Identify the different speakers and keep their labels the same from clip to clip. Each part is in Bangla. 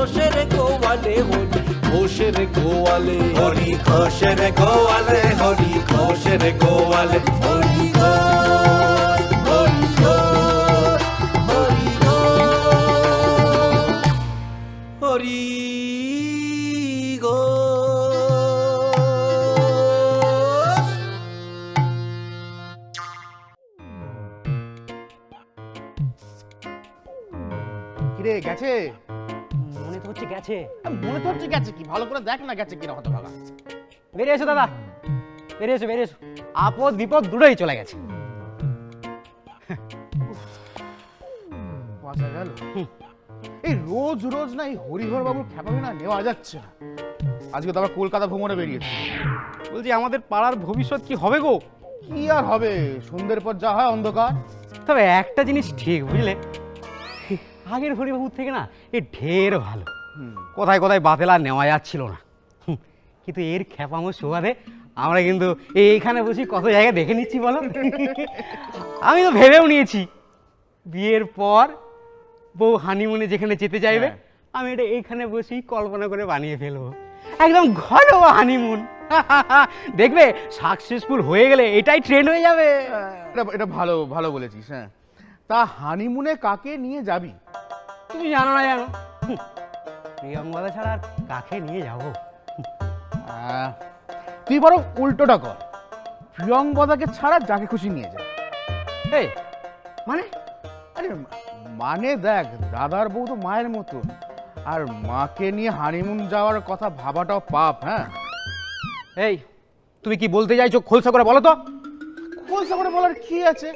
Speaker 1: ঘোষের গোয়ালে হরি। ঘোষের গোয়ালে হরি ঘোষের গোয়ালে হরি ঘোষের গোয়ালে হরি ঘোষ
Speaker 2: তো হচ্ছে গেছে
Speaker 3: আ, মনে তো হচ্ছে গেছে কি ভালো করে দেখ না গেছে কিনা
Speaker 2: বেরিয়ে এসো দাদা বেরিয়ে এসো বেরিয়ে এসো। আপদ বিপদ দুটোই চলে গেছে।
Speaker 3: বাঁচা গেল। এই রোজ রোজ না এই হরিহর বাবুর খেপাবে না নেওয়া যাচ্ছে না। আজকে তো আবার কলকাতা ভ্রমণে বেরিয়েছে।
Speaker 2: বলছি আমাদের পাড়ার ভবিষ্যৎ কি হবে গো?
Speaker 3: কি আর হবে? সন্ধ্যের পর যা হয় অন্ধকার।
Speaker 2: তবে একটা জিনিস ঠিক বুঝলে? আগের হরিবাবুর থেকে না এ ঢের ভালো। কোথায় কোথায় বাতেলা নেওয়া যাচ্ছিল না। কিন্তু এর খেপামো সুবাদে আমরা কিন্তু এইখানে বসি কত জায়গায় দেখে নিচ্ছি বলো? আমি তো ভেবেও নিয়েছি। বিয়ের পর বউ হানিমুনে যেখানে যেতে চাইবে
Speaker 3: হ্যাঁ।
Speaker 2: আমি এটা এইখানে বসি কল্পনা করে বানিয়ে ফেলব। একদম ঘরোয়া হানিমুন। দেখবে সাকসেসফুল হয়ে গেলে এটাই ট্রেন্ড হয়ে যাবে।
Speaker 3: এটা এটা ভালো ভালো বলেছিস হ্যাঁ। তা হানিমুনে কাকে নিয়ে যাবি?
Speaker 2: তুমি জানো না জানো। প্রিয়ঙ্গদা ছাড়া আর কাকে নিয়ে যাব?
Speaker 3: তুই বরং উল্টোটা কর। প্রিয়ঙ্বদাকে ছাড়া যাকে খুশি নিয়ে যা।
Speaker 2: এই মানে?
Speaker 3: আরে মানে দেখ দাদার বউ তো মায়ের মতো। আর মাকে নিয়ে হানিমুন যাওয়ার কথা ভাবাটাও পাপ হ্যাঁ?
Speaker 2: এই তুমি কি বলতে চাইছো খোলসা করে বলো তো।
Speaker 3: খোলসা করে বলার কি আছে?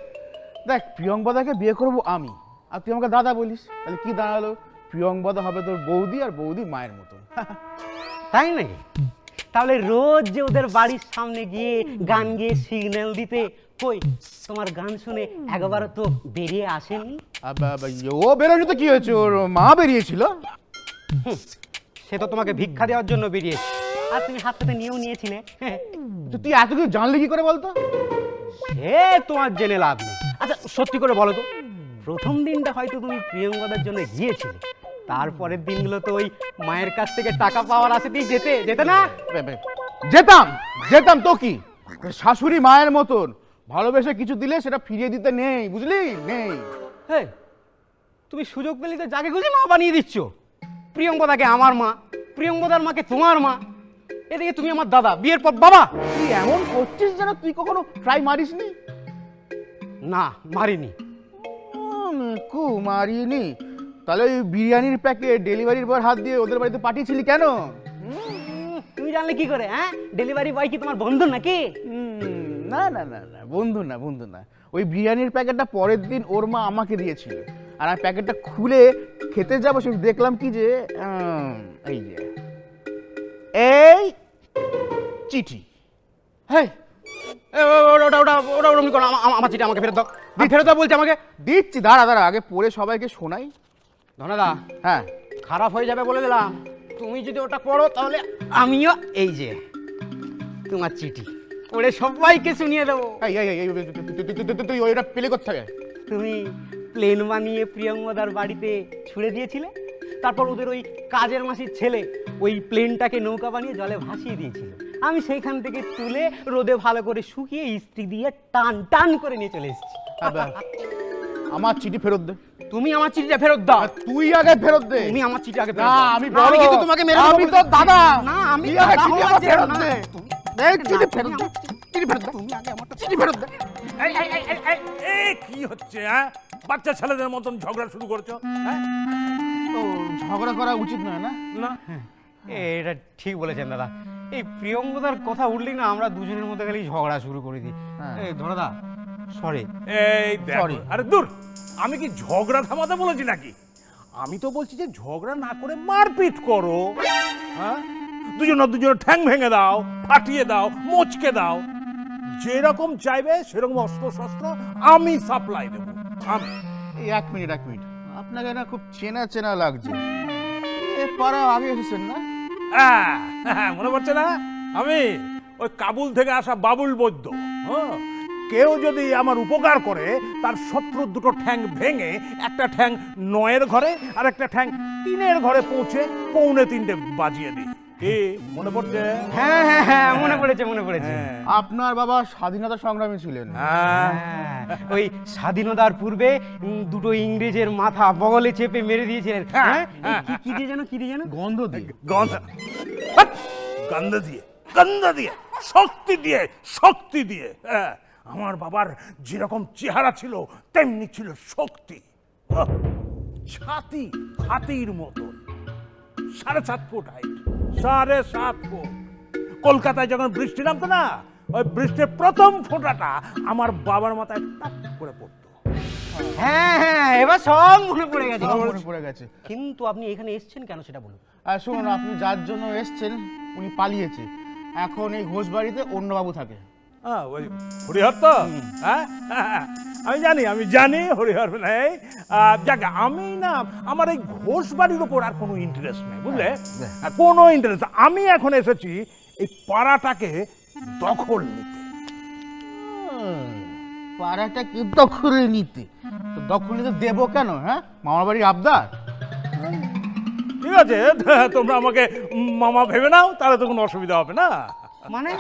Speaker 3: দেখ প্রিয়ঙ্বদাকে বিয়ে করব আমি। আর তুই আমাকে দাদা বলিস তাহলে কি দাঁড়াল? প্রিয়ঙ্বদা হবে তোর বৌদি আর বৌদি মায়ের মতন।
Speaker 2: তাই নাকি? তাহলে রোজ যে ওদের বাড়ির সামনে গিয়ে গান গিয়ে সিগন্যাল দিতে কই তোমার গান শুনে একবার তো বেরিয়ে আসেনি
Speaker 3: ও বেরোনি তো কি হয়েছে? ওর মা বেরিয়েছিল?
Speaker 2: সে তো তোমাকে ভিক্ষা দেওয়ার জন্য বেরিয়েছে। আর তুমি হাত হাতে নিয়েও নিয়েছিলে।
Speaker 3: তো তুই এত কিছু জানলি কি করে বলতো?
Speaker 2: সে তোমার জেনে লাভ নেই। আচ্ছা সত্যি করে বলো তো প্রথম দিনটা হয়তো তুমি প্রিয়ঙ্গদার জন্য গিয়েছিলে। তারপরের দিনগুলো তো ওই মায়ের কাছ থেকে টাকা পাওয়ার আশাতেই যেতে যেতে না?
Speaker 3: যেতাম যেতাম তো কি? শাশুড়ি মায়ের মতন। ভালোবেসে কিছু দিলে সেটা ফিরিয়ে দিতে নেই বুঝলি? নেই।
Speaker 2: হেই, তুমি সুযোগ পেলে তো যাকে খুশি মা বানিয়ে দিচ্ছ। প্রিয়ঙ্গদাকে আমার মা প্রিয়ঙ্গদার মাকে তোমার মা। এদিকে তুমি আমার দাদা বিয়ের পর বাবা।
Speaker 3: তুই এমন করছিস যেন তুই কখনো ট্রাই মারিসনি?
Speaker 2: না মারিনি।
Speaker 3: উম, কু মারিনি। তাহলে ওই বিরিয়ানির প্যাকেট ডেলিভারির পর হাত দিয়ে ওদের বাড়িতে পাঠিয়েছিলি কেন
Speaker 2: তুমি জানলে কি করে হ্যাঁ ডেলিভারি বয় কি তোমার বন্ধু নাকি
Speaker 3: না না না না বন্ধু না বন্ধু না ওই বিরিয়ানির প্যাকেটটা পরের দিন ওর মা আমাকে দিয়েছিল আর আমি প্যাকেটটা খুলে খেতে যাব সে দেখলাম কি যে এই যে এই চিঠি
Speaker 2: ও- ওটা ওটা ওটা ওরকম করো আমা- আমা- আমার চিঠি আমাকে ফেরত দাও ফেরত দাও বলছি আমাকে
Speaker 3: দিচ্ছি দাঁড়া দাঁড়া আগে পড়ে সবাইকে শোনাই
Speaker 2: ধনাদা
Speaker 3: হ্যাঁ।
Speaker 2: খারাপ হয়ে যাবে বলে দিলাম। তুমি যদি ওটা পড়ো তাহলে আমিও এই যে তোমার চিঠি পড়ে সবাইকে শুনিয়ে দেবো।
Speaker 3: তুই ওইটা পেলে করতে হবে
Speaker 2: তুমি প্লেন বানিয়ে প্রিয়ঙ্গদার বাড়িতে ছুড়ে দিয়েছিলে? তারপর ওদের ওই কাজের মাসির ছেলে ওই প্লেনটাকে নৌকা বানিয়ে জলে ভাসিয়ে দিয়েছিল। আমি সেইখান থেকে তুলে রোদে ভালো করে শুকিয়ে ইস্ত্রি দিয়ে টান টান করে নিয়ে চলে এসেছি।
Speaker 3: আমার চিঠি ফেরত দে।
Speaker 2: তুমি আমার চিঠিটা ফেরত দাও।
Speaker 3: তুই আগে ফেরত দে।
Speaker 2: তুমি আমার চিঠি আগে
Speaker 3: না
Speaker 2: ফেরত।
Speaker 3: আমি
Speaker 2: আমি কিন্তু তোমাকে মেরে
Speaker 3: আমি
Speaker 2: দিচ্ছি।
Speaker 3: দাদা।
Speaker 2: না আমি
Speaker 3: আগে চিঠি আমার ফেরত
Speaker 2: না।
Speaker 3: দে এই চিঠি ফেরত
Speaker 2: তুমি
Speaker 3: দে।
Speaker 2: আমার চিঠি-
Speaker 3: ফেরত দে। চিঠি ফেরত দে।
Speaker 4: এই, এই, এই, এই, এই, এই, কি হচ্ছে হ্যাঁ? বাচ্চা ছেলেদের মতন ঝগড়া শুরু করছ হ্যাঁ?
Speaker 3: তো ঝগড়া করা উচিত নয় না?
Speaker 4: না।
Speaker 2: এ, এটা ঠিক বলেছেন দাদা। এই প্রিয়ঙ্গদার কথা উঠলেই না আমরা দুজনের মধ্যে খালি ঝগড়া শুরু করে দিই।
Speaker 3: হ্যাঁ।
Speaker 2: এই ধরদা সরি
Speaker 4: এই দেখো
Speaker 3: Sorry.
Speaker 4: আরে দূর আমি কি ঝগড়া থামাতে বলেছি নাকি? আমি তো বলছি যে ঝগড়া না করে মারপিট করো। হ্যাঁ? দুজনের দুজনের ঠ্যাং ভেঙে দাও ফাটিয়ে দাও মোচকে দাও। যেরকম চাইবে সেরকম অস্ত্র শস্ত্র আমি সাপ্লাই দেবো। আমি।
Speaker 3: এই এক মিনিট এক মিনিট। আপনাকে না খুব চেনা চেনা লাগছে। এ পাড়া আগে এসেছেন না?
Speaker 4: হ্যাঁ, হ্যাঁ, মনে পড়ছে না? আমি ওই কাবুল থেকে আসা বাবুল বৈদ্য হ্যাঁ, কেউ যদি আমার উপকার করে তার শত্রুর দুটো ঠ্যাং ভেঙে একটা ঠ্যাং নয়ের ঘরে আর একটা ঠ্যাং তিনের ঘরে পৌঁছে পৌনে তিনটে বাজিয়ে দিই। কি? মনে পড়ছে?
Speaker 2: হ্যাঁ হ্যাঁ হ্যাঁ মনে পড়েছে মনে পড়েছে।
Speaker 4: হ্যাঁ।
Speaker 3: আপনার বাবা স্বাধীনতা সংগ্রামী ছিলেন।
Speaker 4: হ্যাঁ।
Speaker 2: হ্যাঁ, ওই স্বাধীনতার পূর্বে দুটো ইংরেজের মাথা বগলে চেপে মেরে দিয়েছিলেন। হ্যাঁ এই কি- কি দিয়ে যেন কি দিয়ে যেন?
Speaker 3: গন্ধ দিয়ে।
Speaker 4: গন্ধ। গন্ধ দিয়ে গন্ধ দিয়ে শক্তি দিয়ে শক্তি দিয়ে হ্যাঁ। আমার বাবার যেরকম চেহারা ছিল তেমনি ছিল শক্তি! ছাতি হাতির মতন। সাড়ে সাত ফুট হাইট সাড়ে সাত ফুট। কলকাতায় যখন বৃষ্টি নামতো না ওই বৃষ্টির প্রথম ফোঁটাটা আমার বাবার মাথায় টাপ করে পড়তো।
Speaker 2: হ্যাঁ হ্যাঁ এবার সব মনে পড়ে গেছে।
Speaker 3: মনে পড়ে গেছে।
Speaker 2: কিন্তু আপনি এখানে এসেছেন কেন সেটা বলুন।
Speaker 3: আর শুনুন আপনি যার জন্য এসছেন উনি পালিয়েছে। এখন এই ঘোষ বাড়িতে অন্য বাবু থাকে।
Speaker 4: হ্যাঁ ওই হরিহর তো? হ্যাঁ? আমি জানি আমি জানি হরিহর নেই। যাক আমি না আমার এই ঘোষ বাড়ির উপর আর কোনো ইন্টারেস্ট নেই বুঝলে? কোনো ইন্টারেস্ট আমি এখন এসেছি এই পাড়াটাকে দখল নিতে।
Speaker 3: পাড়াটা কি দখল নিতে। দখল নিতে দেবো কেন হ্যাঁ? মামার বাড়ির আবদার?
Speaker 4: ঠিক আছে তোমরা আমাকে মামা ভেবে নাও তাহলে তো কোনো অসুবিধা হবে না।
Speaker 2: মানে?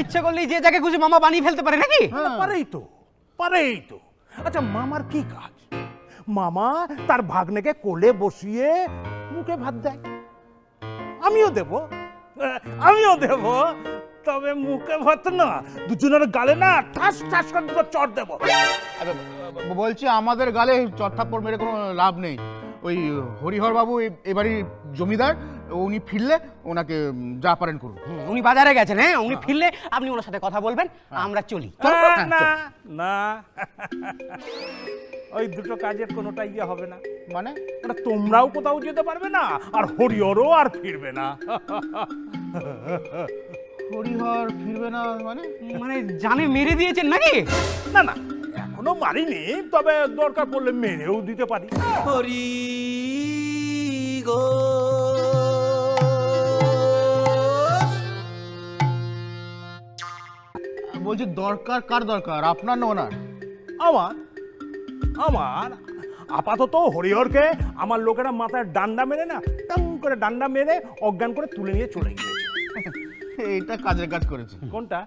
Speaker 2: ইচ্ছে করলেই যে যাকে খুশি মামা বানিয়ে ফেলতে পারে নাকি?
Speaker 3: হ্যাঁ।
Speaker 4: পারেই তো পারেই তো। আচ্ছা মামার কি কাজ? মামা তার ভাগ্নেকে কোলে বসিয়ে মুখে ভাত দেয়। আমিও দেব আমিও দেব তবে মুখে ভাত না দুজনের গালে না ঠাস ঠাস করে দুটো চট দেবো।
Speaker 3: আরে, বলছি আমাদের গালে চট্টাপ্পর মেরে কোনো লাভ নেই। ওই হরিহর বাবু এ- এবাড়ির জমিদার উনি ফিরলে ওনাকে যা পারেন করুন।
Speaker 2: উনি বাজারে গেছেন হ্যাঁ? উনি ফিরলে আপনি ওনার সাথে কথা বলবেন আমরা চলি।
Speaker 4: না না। ওই দুটো কাজের কোনোটা ইয়ে হবে না।
Speaker 3: মানে?
Speaker 4: ওটা তোমরাও কোথাও যেতে পারবে না আর হরিহরও আর ফিরবে না।
Speaker 3: হরিহর ফিরবে না মানে?
Speaker 2: মানে জানে মেরে দিয়েছেন নাকি?
Speaker 4: না না এখনও মারিনি তবে দরকার পড়লে মেরেও দিতে পারি।
Speaker 1: হরি গো।
Speaker 3: বলছি দরকার কার দরকার? আপনার না ওনার?
Speaker 4: আমার? আমার? আপাতত হরিহরকে আমার লোকেরা মাথায় ডান্ডা মেরে না টাং করে ডান্ডা মেরে অজ্ঞান করে তুলে নিয়ে চলে গিয়েছে।
Speaker 3: এইটা কাজের কাজ করেছে।
Speaker 4: কোনটা?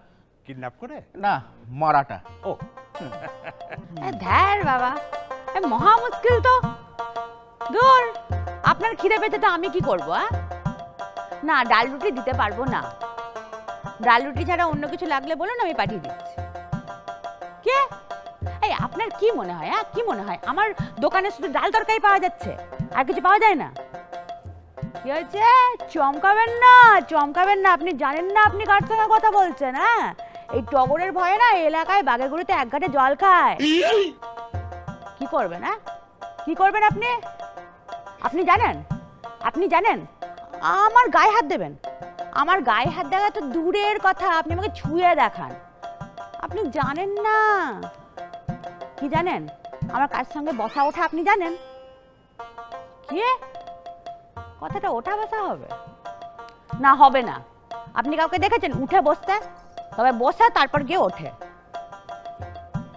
Speaker 4: কিডন্যাপ করে?
Speaker 3: না মারাটা।
Speaker 4: ও
Speaker 5: ধ্যার বাবা। মহা মুশকিল তো। দূর আপনার খিদে আমি কি করব হ্যাঁ না, ডাল রুটি দিতে পারব না। ডাল রুটি ছাড়া অন্য কিছু লাগলে বলুন, আমি পাঠিয়ে দিচ্ছি। কে? এই, আপনার কি মনে হয় হ্যাঁ কি মনে হয়? আমার দোকানে শুধু ডাল তরকারি পাওয়া যাচ্ছে, আর কিছু পাওয়া যায় না? কি হয়েছে? চমকাবেন না চমকাবেন না, আপনি জানেন না আপনি কার সঙ্গে কথা বলছেন হ্যাঁ এই টগরের ভয়ে না এই এলাকায় বাঘে গরুতে এক ঘাটে জল খায়। কি করবেন হ্যাঁ? কি করবেন আপনি? আপনি জানেন? আপনি জানেন? আমার গায়ে হাত দেবেন। আমার গায়ে হাত দেখা তো দূরের কথা আপনি আমাকে ছুঁয়ে দেখান। আপনি জানেন না। কি জানেন? আমার কার সঙ্গে বসা ওঠা আপনি জানেন? কে? কথাটা ওঠা বসা হবে? না হবে না। আপনি কাউকে দেখেছেন? উঠে বসতে? তবে বসে, তারপর গিয়ে ওঠে।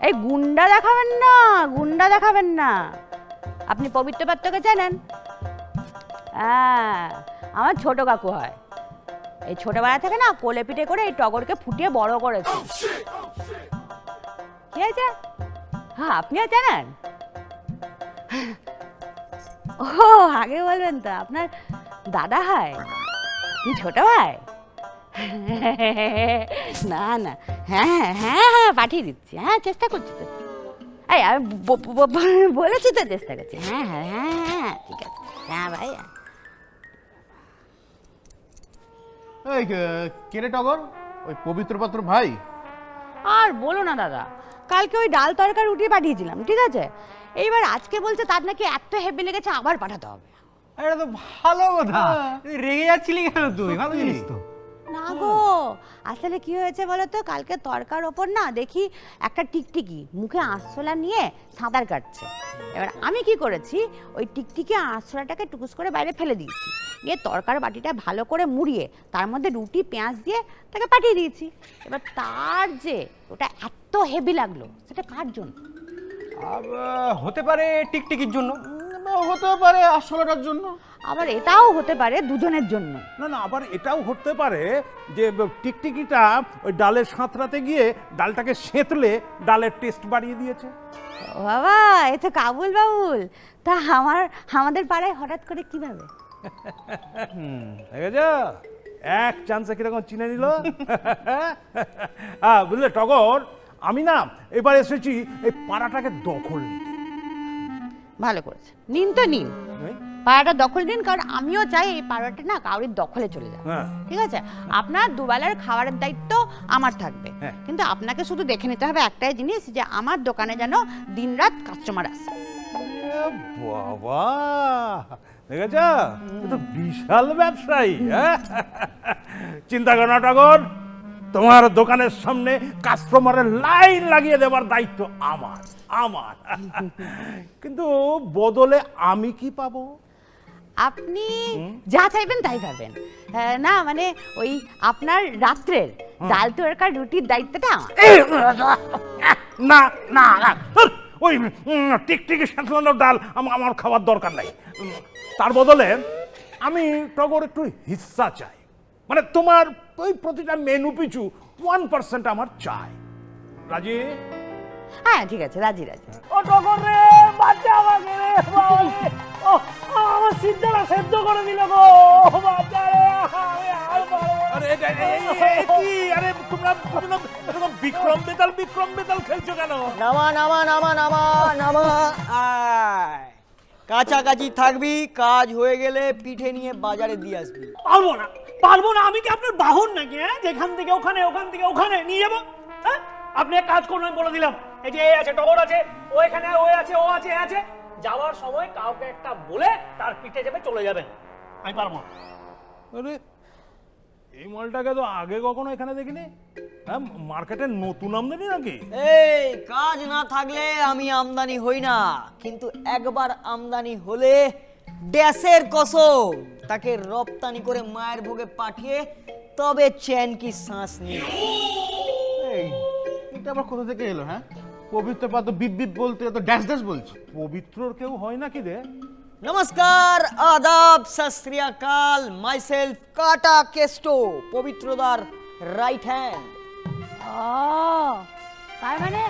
Speaker 5: এই গুন্ডা দেখাবেন না, গুন্ডা দেখাবেন না। আপনি পবিত্র পাত্রকে চেনেন? হ্যাঁ আমার ছোট কাকু হয়। এই ছোটবেলা থেকে না, কোলে পিঠে করে এই টগরকে ফুটিয়ে বড় করেছে। কি হয়েছে? হ্যাঁ আপনিও জানেন ও, আগে বলবেন তো, আপনার দাদা হয়? কি ছোট ভাই? না না। হ্যাঁ হ্যাঁ হ্যাঁ পাঠিয়ে দিচ্ছি। হ্যাঁ চেষ্টা করছি তো। এই আমি বলেছি তো চেষ্টা করছি। হ্যাঁ হ্যাঁ হ্যাঁ হ্যাঁ ঠিক আছে। হ্যাঁ ভাই।
Speaker 3: এই কে- কে রে টগর? ওই পবিত্র পাত্র ভাই।
Speaker 5: আর বলো না দাদা। কালকে ওই ডাল তরকা রুটি পাঠিয়েছিলাম ঠিক আছে? এইবার আজকে বলছে তার নাকি এত হেভি লেগেছে আবার পাঠাতে হবে।
Speaker 2: এটা তো ভালো কথা। তুই রেগে যাচ্ছিলি কেন তুই? ভালো জিনিস তো।
Speaker 5: না গো আসলে কি হয়েছে বলো তো কালকে তরকার ওপর না দেখি একটা টিকটিকি মুখে আঁশলা নিয়ে সাঁতার কাটছে। এবার আমি কি করেছি? ওই টিকটিকি আঁশলাটাকে টুকুস করে বাইরে ফেলে দিয়েছি। দিয়ে তরকার বাটিটা ভালো করে মুড়িয়ে তার মধ্যে রুটি পেঁয়াজ দিয়ে তাকে পাঠিয়ে দিয়েছি। এবার তার যে ওটা এত হেভি লাগল সেটা কার জন্য?
Speaker 2: হতে পারে টিকটিকির জন্য।
Speaker 3: হতে পারে আসলাটার জন্য।
Speaker 5: আবার এটাও হতে পারে দুজনের জন্য।
Speaker 4: না না আবার এটাও হতে পারে যে টিকটিকিটা ওই ডালের সাঁতরাতে গিয়ে ডালটাকে সেঁতলে ডালের টেস্ট বাড়িয়ে দিয়েছে।
Speaker 5: বাবা এ তো কাবুল বাবুল। তা আমার আমাদের পাড়ায় হঠাৎ করে কীভাবে?
Speaker 4: দেখেছ? এক চান্সে কীরকম চিনে নিল। হ্যাঁ বুঝলে টগর আমি না এবার এসেছি এই পাড়াটাকে দখল নিতে।
Speaker 5: ভালো করেছে। নিন তো নিন পাড়াটা দখল নিন কারণ আমিও চাই এই পাড়াটা না কাউরির দখলে চলে যায়
Speaker 4: হ্যাঁ।
Speaker 5: ঠিক আছে? আপনার দুবেলার খাবারের দায়িত্ব আমার থাকবে।
Speaker 4: হ্যাঁ।
Speaker 5: কিন্তু আপনাকে শুধু দেখে নিতে হবে একটাই জিনিস যে আমার দোকানে যেন দিনরাত কাস্টমার আসে।
Speaker 4: বাবা! দেখেছ? বিশাল ব্যবসায়ী হ্যাঁ? চিন্তা করো না টগর তোমার দোকানের সামনে কাস্টমারের লাইন লাগিয়ে দেবার দায়িত্ব আমার আমার। কিন্তু বদলে আমি কি পাবো?
Speaker 5: আপনি যা চাইবেন তাই পাবেন। না মানে ওই আপনার রাত্রের ডাল তরকার রুটির দায়িত্বটা
Speaker 4: না না না ওই টিকটিকি সাঁতলানো ডাল আমার খাবার দরকার নাই। তার বদলে আমি টগর একটু হিস্সা চাই। মানে তোমার ওই প্রতিটা মেনু পিছু ওয়ান পার্সেন্ট আমার চাই। রাজি?
Speaker 5: হ্যাঁ ঠিক আছে রাজি রাজি।
Speaker 6: ও টগর রে বাচ্চা আমাকে রে ও আমার সিদ্ধারা সেদ্ধ করে দিল গো। ও বাচ্চা রে আর
Speaker 4: আরে এটা- কি? আরে তোমরা তোমরা এরকম বিক্রম বেতাল বিক্রম বেতাল খেলছো কেন?
Speaker 6: নামা নামা নামা নামা নামা। আয়। কাছাকাছি থাকবি কাজ হয়ে গেলে পিঠে নিয়ে বাজারে দিয়ে আসবি।
Speaker 7: পারব না। পারব না আমি কি আপনার বাহন নাকি হ্যাঁ? যেখান থেকে ওখানে ওখান থেকে ওখানে নিয়ে যাব হ্যাঁ? আপনি এক কাজ করুন আমি বলে দিলাম। এই যে এ আছে টগর আছে ও এখানে ও আছে ও আছে আছে। যাওয়ার সময় কাউকে একটা বলে তার পিঠে চেপে চলে যাবেন। আমি পারব না।
Speaker 4: আরে এই মালটাকে তো আগে কখনো এখানে দেখিনি? হ্যাঁ মার্কেটে নতুন আমদানি নাকি?
Speaker 6: এই কাজ না থাকলে আমি আমদানি হই না। কিন্তু একবার আমদানি হলে ড্যাশের কসম তাকে রপ্তানি করে মায়ের ভোগে পাঠিয়ে তবে চ্যান কি শ্বাস নিয়ে
Speaker 3: এই এটা আবার কোথা থেকে এলো হ্যাঁ? পবিত্র বিপ বিপ বলতে তো ড্যাশ ড্যাশ বলছে?
Speaker 4: পবিত্রর কেউ হয় নাকি রে?
Speaker 6: নমস্কার আদাব সত শ্রী আকাল মাই সেলফ কাটা কেস্টো পবিত্রদার রাইট হ্যান্ড
Speaker 5: ও তার মানে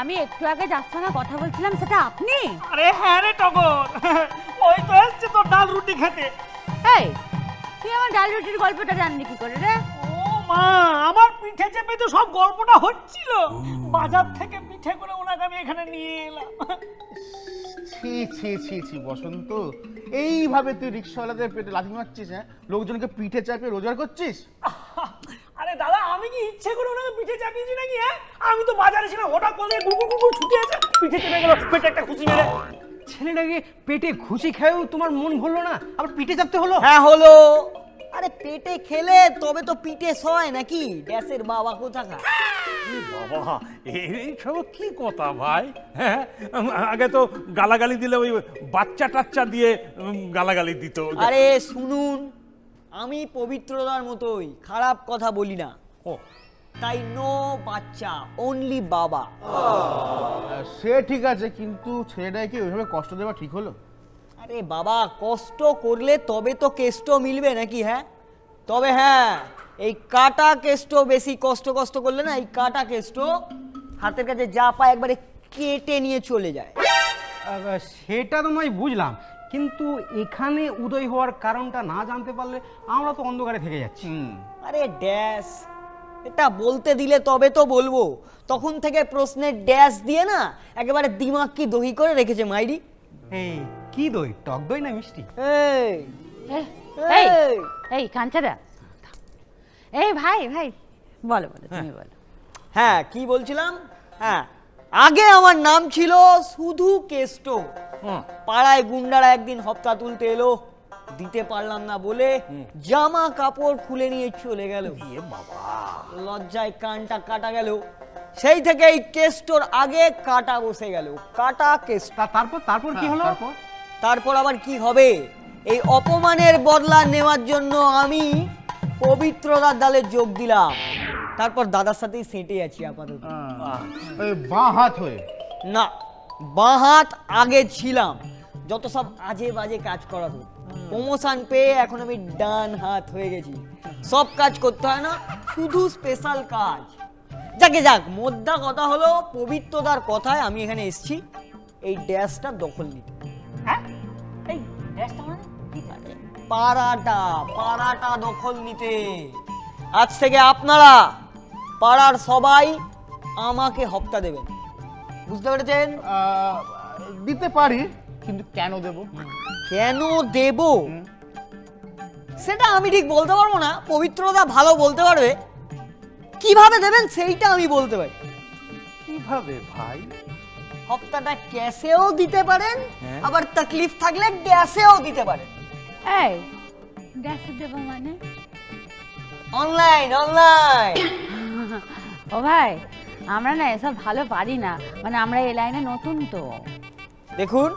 Speaker 5: আমি একটু আগে যার সঙ্গে কথা বলছিলাম সেটা আপনি?
Speaker 7: আরে হ্যাঁ রে টগর। ওই তো এসছে তোর ডাল রুটি খেতে।
Speaker 5: এই তুই আমার ডাল রুটির গল্পটা জাননি কি করে রে?
Speaker 7: ও মা আমার পিঠে চেপে তো সব গল্পটা হচ্ছিল। বাজার থেকে পিঠে করে ওনাকে আমি এখানে নিয়ে এলাম।
Speaker 3: ছি ছি ছি ছি বসন্ত এইভাবে তুই রিক্সাওয়ালাদের পেটে লাথি মারছিস হ্যাঁ? লোকজনকে পিঠে চাপিয়ে রোজগার করছিস?
Speaker 7: আরে দাদা আমি কি ইচ্ছে করে ওনাকে পিঠে চাপিয়েছি নাকি হ্যাঁ? আমি তো বাজারে ছিলাম হঠাৎ করে গুগু গুগু ছুটে আছে পিঠে চেপে গেল পেটে একটা খুশি মেরে।
Speaker 2: ছেলেটাকে পেটে ঘুষি খেয়েও তোমার মন ভরলো না? আবার পিঠে চাপতে হলো?
Speaker 6: হ্যাঁ হলো। আরে পেটে খেলে তবে তো পিঠে সয় নাকি? ড্যাশের বাবা কোথাকা
Speaker 4: বাবা এই সব কি কথা ভাই? হ্যাঁ আগে তো গালাগালি দিলে ওই বাচ্চা টাচ্চা দিয়ে গালাগালি দিত
Speaker 6: আরে শুনুন আমি পবিত্রদার মতোই খারাপ কথা বলি না।
Speaker 4: ও।
Speaker 6: তাই নো বাচ্চা অনলি বাবা।
Speaker 3: সে ঠিক আছে কিন্তু ছেলেটাকে ওইভাবে কষ্ট দেওয়া ঠিক হলো?
Speaker 6: আরে বাবা কষ্ট করলে তবে তো কেষ্ট মিলবে নাকি হ্যাঁ? তবে হ্যাঁ এই কাটা কেষ্ট বেশি কষ্ট কষ্ট করলে না এই কাটা কেষ্ট হাতের কাছে যা পায় একবারে কেটে নিয়ে চলে যায়।
Speaker 2: সেটা তো নয় বুঝলাম। কিন্তু এখানে উদয় হওয়ার কারণটা না জানতে পারলে আমরা তো অন্ধকারে থেকে যাচ্ছি।
Speaker 6: আরে ড্যাশ এটা বলতে দিলে তবে তো বলব। তখন থেকে প্রশ্নের ড্যাশ দিয়ে না একেবারে দিমাগ কি দহি করে রেখেছে মাইরি।
Speaker 2: এই কি দই? টক দই না মিষ্টি?
Speaker 6: এই।
Speaker 5: এই কাঞ্চাদা এই ভাই ভাই বলো বলো তুমি বলো।
Speaker 6: হ্যাঁ কি বলছিলাম? হ্যাঁ আগে আমার নাম ছিল শুধু কেষ্ট। পাড়ায় গুন্ডারা একদিন হপ্তা তুলতে এলো দিতে পারলাম না বলে জামা কাপড় খুলে নিয়ে চলে গেল। লজ্জায় কানটা কাটা গেল। সেই থেকে এই কেষ্টর আগে কাটা বসে গেল। কাটা কেষ্ট।
Speaker 2: তারপর তারপর কি হলো?
Speaker 3: তারপর?
Speaker 6: আবার কি হবে? এই অপমানের বদলা নেওয়ার জন্য আমি পবিত্রতার দলে যোগ দিলাম। তারপর দাদার সাথেই সেঁটে আছি আপাতত।
Speaker 3: বাঁ হাত হয়ে।
Speaker 6: না বাঁ হাত আগে ছিলাম। যত সব আজে বাজে কাজ করাতো প্রমোশন পেয়ে এখন আমি ডান হাত হয়ে গেছি। সব কাজ করতে হয় না শুধু স্পেশাল কাজ। যাকে যাক মোদ্দা কথা হলো পবিত্রতার কথায় আমি এখানে এসেছি। এই ড্যাশটা দখল নিতে।
Speaker 5: ড্রেসটা মানে
Speaker 6: পাড়াটা পাড়াটা দখল নিতে। আজ থেকে আপনারা পাড়ার সবাই আমাকে হপ্তা দেবেন। বুঝতে পেরেছেন?
Speaker 3: দিতে পারি কিন্তু কেন দেব?
Speaker 6: কেন দেব? সেটা আমি ঠিক বলতে পারব না পবিত্রতা ভালো বলতে পারবে। কীভাবে দেবেন সেইটা আমি বলতে পারি।
Speaker 3: কীভাবে ভাই?
Speaker 6: হপ্তাটা ক্যাশেও দিতে পারেন আবার তাকলিফ থাকলে ড্যাশেও দিতে পারেন।
Speaker 5: এই ড্রেস দেবো মানে?
Speaker 6: Online online.
Speaker 5: ও ভাই আমরা না এসব ভালো পারি না। মানে আমরা এই লাইনে নতুন তো।
Speaker 6: দেখুন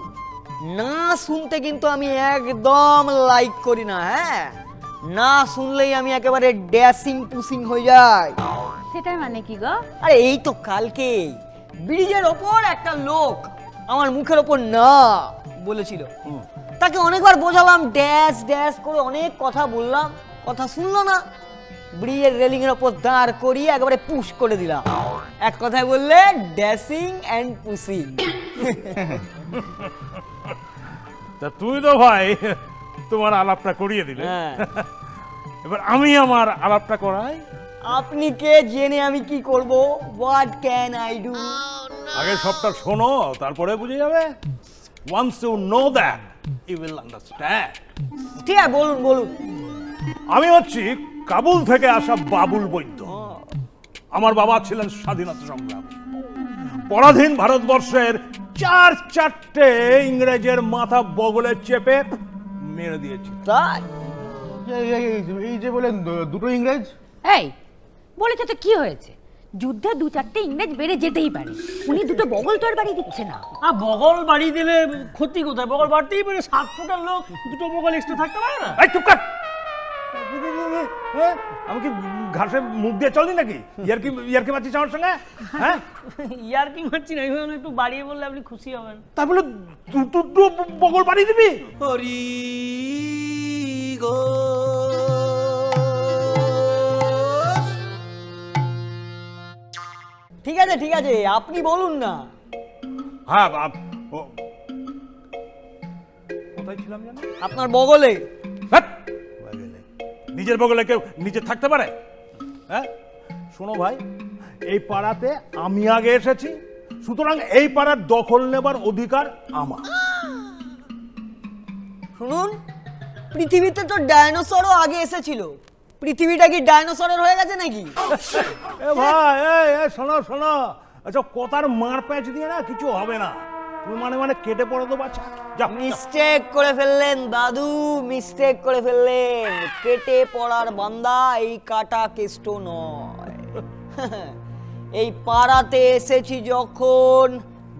Speaker 6: না শুনতে কিন্তু আমি একদম লাইক করি না হ্যাঁ? না শুনলেই আমি একেবারে ড্যাসিং পুসিং হয়ে যাই।
Speaker 5: সেটাই মানে কি গো?
Speaker 6: আরে এই তো কালকে ব্রিজের ওপর একটা লোক আমার মুখের ওপর না বলেছিল। তাকে অনেকবার বোঝালাম ড্যাশ ড্যাশ করে অনেক কথা বললাম কথা শুনলো না। ব্রিজের রেলিং এর ওপর দাঁড় করিয়ে একেবারে পুশ করে দিলাম। এক কথায় বললে ড্যাসিং অ্যান্ড পুশিং।
Speaker 4: তা তুই তো ভাই তোমার আলাপটা করিয়ে দিলে।
Speaker 6: হ্যাঁ।
Speaker 4: এবার আমি আমার আলাপটা করাই।
Speaker 6: আপনি কে? জেনে আমি কি করব? হোয়াট ক্যান আই ডু
Speaker 4: আগে সবটা শোনো তারপরে বুঝে যাবে। Once you know that you will understand
Speaker 6: ঠিক আছে বলুন বলুন।
Speaker 4: আমি হচ্ছি কাবুল থেকে আসা বাবুল বৈদ্য। আমার বাবা ছিলেন স্বাধীনতা সংগ্রামী। পরাধীন ভারতবর্ষের চার চারটে ইংরেজের মাথা বগলে চেপে মেরে দিয়েছিল
Speaker 6: তাই?
Speaker 3: এই যে বলেন দুটো ইংরেজ?
Speaker 5: এই বলেছে তো কি হয়েছে? যুদ্ধে দু চারটে ইংরেজ বেড়ে যেতেই পারে। উনি দুটো বগল তো আর বাড়ি দিচ্ছে না।
Speaker 7: আর বগল বাড়ি দিলে ক্ষতি কোথায়? বগল বাড়তেই পারে সাত ফুটের লোক দুটো বগল এক্সট্রা থাকতে পারে না?
Speaker 4: এই চুপ কর! হ্যাঁ? আমি কি ঘাসে মুখ দিয়ে চলি নাকি? ইয়ার কি ইয়ার কি পাচ্ছিস আমার সঙ্গে? হ্যাঁ?
Speaker 7: ইয়ার কি মারছি না এইভাবে একটু বাড়িয়ে বললে আপনি খুশি হবেন।
Speaker 4: তাই বলে তুই বগল বাড়ি দিবি?
Speaker 1: হরি গো।
Speaker 6: ঠিক আছে ঠিক আছে আপনি বলুন না।
Speaker 4: হ্যাঁ বাপ ও- কোথায় ছিলাম জানো?
Speaker 6: আপনার বগলে।
Speaker 4: হ্যাট! বগলে। নিজের বগলে কেউ নিজে থাকতে পারে? হ্যাঁ? শোনো ভাই এই পাড়াতে আমি আগে এসেছি সুতরাং এই পাড়ার দখল নেবার অধিকার আমার।
Speaker 6: শুনুন পৃথিবীতে তো ডাইনোসরও আগে এসেছিল। পৃথিবীটা কি ডাইনোসরের হয়ে গেছে নাকি?
Speaker 4: এ ভাই এই এই শোনো শোনো। আচ্ছা কথার মার প্যাঁচ দিয়ে না কিছু হবে না। তুমি মানে মানে কেটে পড়ে তো বাচ্চা। যা
Speaker 6: মিস্টেক করে ফেললেন দাদু মিস্টেক করে ফেললেন। কেটে পড়ার বান্দা এই কাটা কেষ্ট নয়। এই পাড়াতে এসেছি যখন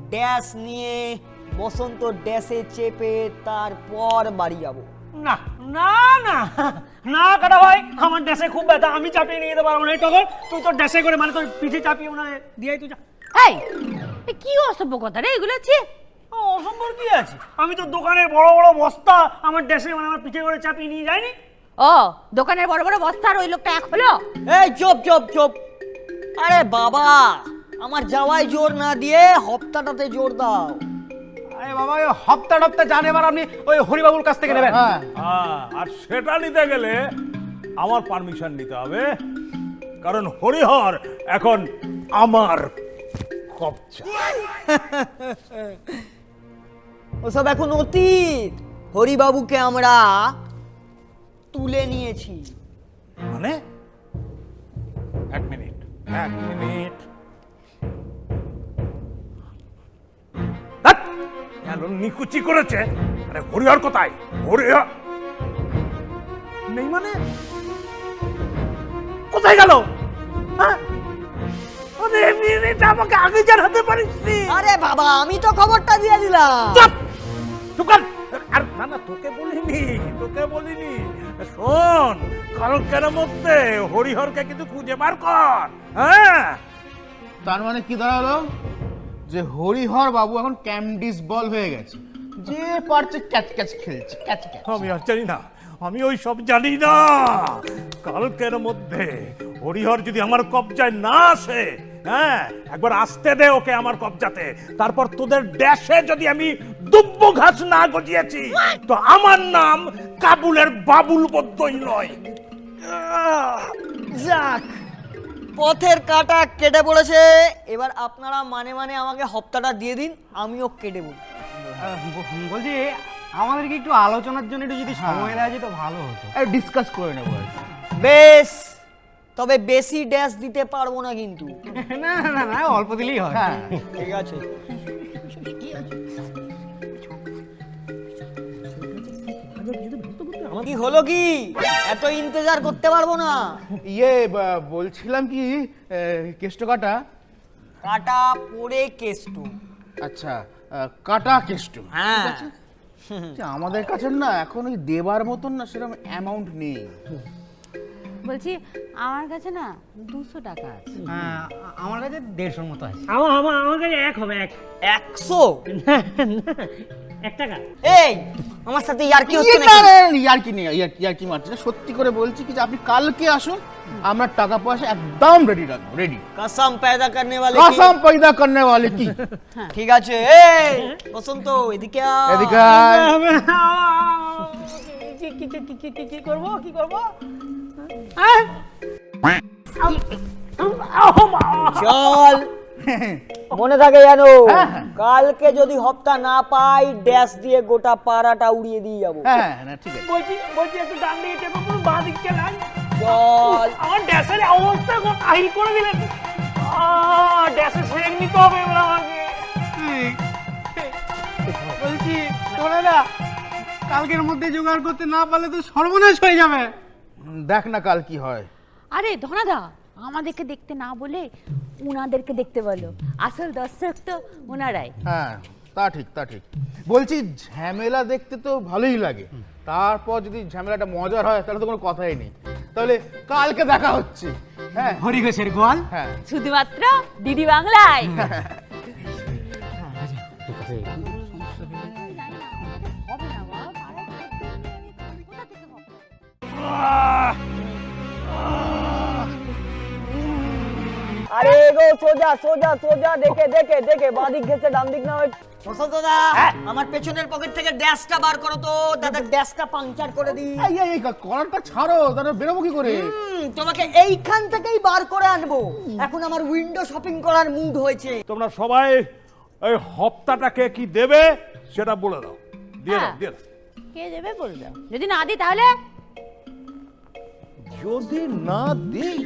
Speaker 6: ড্যাশ নিয়ে বসন্ত ড্যাশে চেপে তারপর বাড়ি যাব।
Speaker 7: না না না না কাটা ভাই আমার ড্যাসে খুব ব্যথা আমি চাপিয়ে নিয়ে যেতে পারব না এই টগর তুই তো ড্যাসে করে মানে তোর পিঠে চাপিয়ে না দিয়াই তুই যা।
Speaker 5: এই এ কি অসভ্য কথা রে এগুলো আছে
Speaker 7: ও, অসম্ভব কি আছে? আমি তো দোকানের বড় বড় বস্তা আমার ড্যাসে মানে আমার পিঠে করে চাপিয়ে নিয়ে যাইনি।
Speaker 5: ও দোকানের বড় বড় বস্তা আর ওই লোকটা এক হলো?
Speaker 6: এই চুপ চুপ চুপ। আরে বাবা আমার যাওয়ায় জোর না দিয়ে হপ্তাটাতে জোর দাও।
Speaker 2: আরে বাবা ওই হপ্তা টপ্তা জান এবার আপনি ওই হরিবাবুর কাছ থেকে নেবেন।
Speaker 3: হ্যাঁ।
Speaker 4: হ্যাঁ, আর সেটা নিতে গেলে আমার পারমিশন নিতে হবে। কারণ হরিহর এখন আমার কবজা।
Speaker 6: ওসব এখন অতীত। হরিবাবুকে আমরা তুলে নিয়েছি।
Speaker 4: মানে? এক মিনিট এক মিনিট। কেন নিকুচি করেছে? আরে হরিহর কোথায় হরিহর নেই মানে? কোথায় গেল? হ্যাঁ? আরে এমনি এমনিটা আমাকে আগে জানাতে পারিস
Speaker 6: আরে বাবা আমি তো খবরটা দিয়ে দিলাম।
Speaker 4: চুপ! চুপ কর। আর না না তোকে বলিনি তোকে বলিনি। শোন কালকের মধ্যে হরিহরকে কিন্তু খুঁজে বার কর হ্যাঁ?
Speaker 3: তার মানে কি দাঁড়াল? যে হরিহর বাবু এখন ক্যামডিস বল হয়ে গেছে। যে পারছে ক্যাচ ক্যাচ খেলছে, ক্যাচ ক্যাচ।
Speaker 4: আমি আর জানি না, আমি ওই সব জানি না। কালকের মধ্যে হরিহর যদি আমার কবজায় না আসে হ্যাঁ একবার আসতে দে ওকে আমার কবজাতে। তারপর তোদের ড্যাশে যদি আমি দুব্ব ঘাস না গজিয়েছি, তো আমার নাম কাবুলের বাবুল বদ্ধই নয়।
Speaker 6: যাক। পথের কাটা কেটে পড়েছে। এবার আপনারা মানে মানে আমাকে হপ্তাটা দিয়ে দিন আমিও কেটে বলি।
Speaker 2: বলছি আমাদেরকে একটু আলোচনার জন্য একটু যদি সময় দেওয়া যেত ভালো হতো।
Speaker 3: ডিসকাস করে নেব
Speaker 6: বেশ তবে বেশি ড্যাশ দিতে পারব না কিন্তু।
Speaker 2: না না না না অল্প দিলেই হয়।
Speaker 3: হ্যাঁ
Speaker 6: ঠিক আছে। কি হলো কি? এত ইন্তজার করতে পারব না।
Speaker 3: ইয়ে বা- বলছিলাম কি কেষ্ট কাটা?
Speaker 6: কাটা পরে কেষ্টু।
Speaker 3: আচ্ছা আহ, কাটা কেষ্ট।
Speaker 6: হ্যাঁ।
Speaker 3: আমাদের কাছে না এখন ওই দেবার মতন না সেরকম অ্যামাউন্ট নেই।
Speaker 5: বলছি আমার কাছে না দুশো টাকা আছে
Speaker 2: হ্যাঁ, আ- আমার কাছে দেড়শোর মতো আছে
Speaker 7: আমার আমার আমার কাছে এক হবে এক
Speaker 6: একশো
Speaker 7: এক টাকা
Speaker 6: এই আমার সাথে ইয়ার কি হচ্ছে
Speaker 3: ইয়ে,
Speaker 6: নাকি?
Speaker 3: না, না, না, ইয়ার কি নেই ইয়ার ইয়ার কি মারছে না সত্যি করে বলছি কি যে আপনি কালকে আসুন আমরা টাকা পয়সা একদম রেডি রাখবো রেডি
Speaker 6: কসম पैदा करने वाले की
Speaker 3: কাসাম পয়দা করনে वाले কি
Speaker 6: ঠিক আছে এই বসন্ত এদিকে আয়।
Speaker 3: এদিকে আয়।
Speaker 7: কি কি কি কি কি কি করবো কি করবো
Speaker 6: চল। মনে থাকে জানো কালকে যদি হপ্তা না পাই ড্যাশ দিয়ে গোটা পাড়াটা উড়িয়ে দিয়ে যাব।
Speaker 3: হ্যাঁ না ঠিক আছে।
Speaker 7: বলছি বলছি একটু ডান দিকে চেপে পুরো বাঁ দিক চালান
Speaker 6: চল।
Speaker 7: আমার ড্যাশের অবস্থা কাহিল করে দিলেন আহ, ড্যাশে সেরে নিতে হবে এবার আমাকে।
Speaker 2: বলছি তোরা না কালকের মধ্যে জোগাড় করতে না পারলে তো সর্বনাশ হয়ে যাবে।
Speaker 3: দেখ না কাল কি হয়।
Speaker 5: আরে ধনাদা আমাদেরকে দেখতে না বলে উনাদেরকে দেখতে বলো। আসল দর্শক তো ওনারাই
Speaker 3: হ্যাঁ তা ঠিক তা ঠিক। বলছি ঝামেলা দেখতে তো ভালোই লাগে। তারপর যদি ঝামেলাটা মজার হয় তাহলে তো কোনো কথাই নেই। তাহলে কালকে দেখা হচ্ছে। হ্যাঁ।
Speaker 2: হরিঘোষের গোয়াল?
Speaker 3: হ্যাঁ।
Speaker 5: শুধুমাত্র দিদি বাংলায়।
Speaker 6: আরে গো সোজা সোজা সোজা দেখে দেখে দেখে বাঁ ঘেসে ডান দিক না হয়। বসন্ত দা আমার পেছনের পকেট থেকে ড্যাশটা বার করো তো। দাদা ড্যাশটা পাংচার করে দিই।
Speaker 3: এই এই, এই কলারটা ছাড়ো তাহলে বেরোবো কি করে?
Speaker 6: তোমাকে এইখান থেকেই বার করে আনব। এখন আমার উইন্ডো শপিং করার মুড হয়েছে।
Speaker 4: তোমরা সবাই এই হপ্তাটাকে কি দেবে সেটা বলে দাও। দিয়ে দাও
Speaker 5: হ্যাঁ।
Speaker 4: দিয়ে দাও।
Speaker 5: কে দেবে বলে দাও। যদি না দিই তাহলে?
Speaker 4: যদি না দিই